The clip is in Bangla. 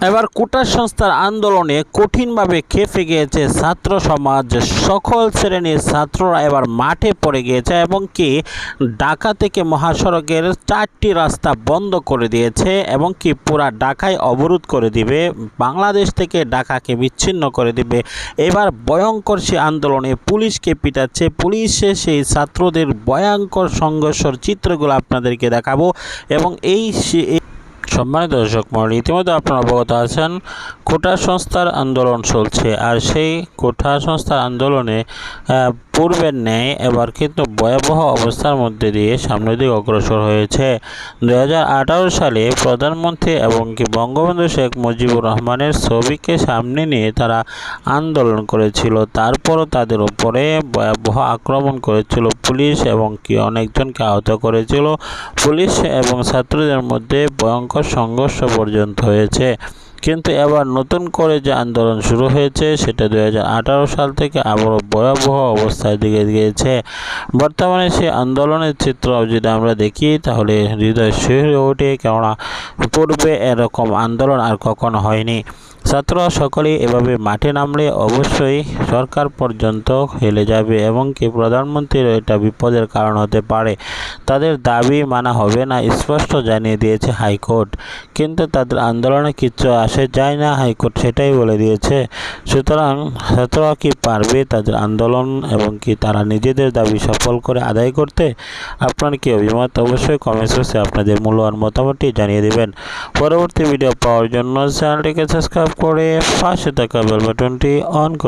এবার কোটা সংস্থার আন্দোলনে কঠিনভাবে খেপে গিয়েছে ছাত্র সমাজ। সকল শ্রেণির ছাত্ররা এবার মাঠে পড়ে গিয়েছে এবং কি ঢাকা থেকে মহাসড়কের চারটি রাস্তা বন্ধ করে দিয়েছে এবং কি পুরা ঢাকায় অবরোধ করে দিবে, বাংলাদেশ থেকে ঢাকাকে বিচ্ছিন্ন করে দিবে। এবার ভয়ঙ্কর সে আন্দোলনে পুলিশকে পিটাচ্ছে। পুলিশে সেই ছাত্রদের ভয়ঙ্কর সংঘর্ষর চিত্রগুলো আপনাদেরকে দেখাবো এবং এই সম্মানিত দর্শক মণ্ডলী ইতিমধ্যে আপনারা অবগত আছেন কোটা সংস্থার আন্দোলন চলছে আর সেই কোটা সংস্থার আন্দোলনে পূর্বের ন্যায় এবার কিন্তু ভয়াবহ অবস্থার মধ্যে দিয়ে সামনের দিকে অগ্রসর হয়েছে। দু হাজার আঠারো সালে প্রধানমন্ত্রী এবং কি বঙ্গবন্ধু শেখ মুজিবুর রহমানের ছবিকে সামনে নিয়ে তারা আন্দোলন করেছিল। তারপরও তাদের উপরে ভয়াবহ আক্রমণ করেছিল পুলিশ এবং কি অনেকজনকে আহত করেছিল। পুলিশ এবং ছাত্রদের মধ্যে ভয়ঙ্কর সংঘর্ষ পর্যন্ত হয়েছে। কিন্তু এবার নতুন করে যে আন্দোলন শুরু হয়েছে, সেটা দু হাজার আঠারো সাল থেকে আবারও ভয়াবহ অবস্থায় দিকে গিয়েছে। বর্তমানে সে আন্দোলনের চিত্র যদি আমরা দেখি, তাহলে হৃদয় শিহরে ওঠে, কেননা পূর্বে এরকম আন্দোলন আর কখনো হয়নি। ছাত্ররা সকলে এভাবে মাঠে নামলে অবশ্যই সরকার পর্যন্ত হেলে যাবে এবং কি প্রধানমন্ত্রীর এটা বিপদের কারণ হতে পারে। তাদের দাবি মানা হবে না, স্পষ্ট জানিয়ে দিয়েছে হাইকোর্ট। কিন্তু তাদের আন্দোলনে কিচ্ছু আসে যায় না, হাইকোর্ট সেটাই বলে দিয়েছে। সুতরাং ছাত্ররা কি পারবে তাদের আন্দোলন এবং কি তারা নিজেদের দাবি সফল করে আদায় করতে? আপনার কি অভিমত? অবশ্যই কমেন্ট বক্সে আপনাদের মূল্যবান মতামতটি জানিয়ে দেবেন। পরবর্তী ভিডিও পাওয়ার জন্য চ্যানেলটিকে সাবস্ক্রাইব করে পাশে থাকা বেল বাটনটি অন করে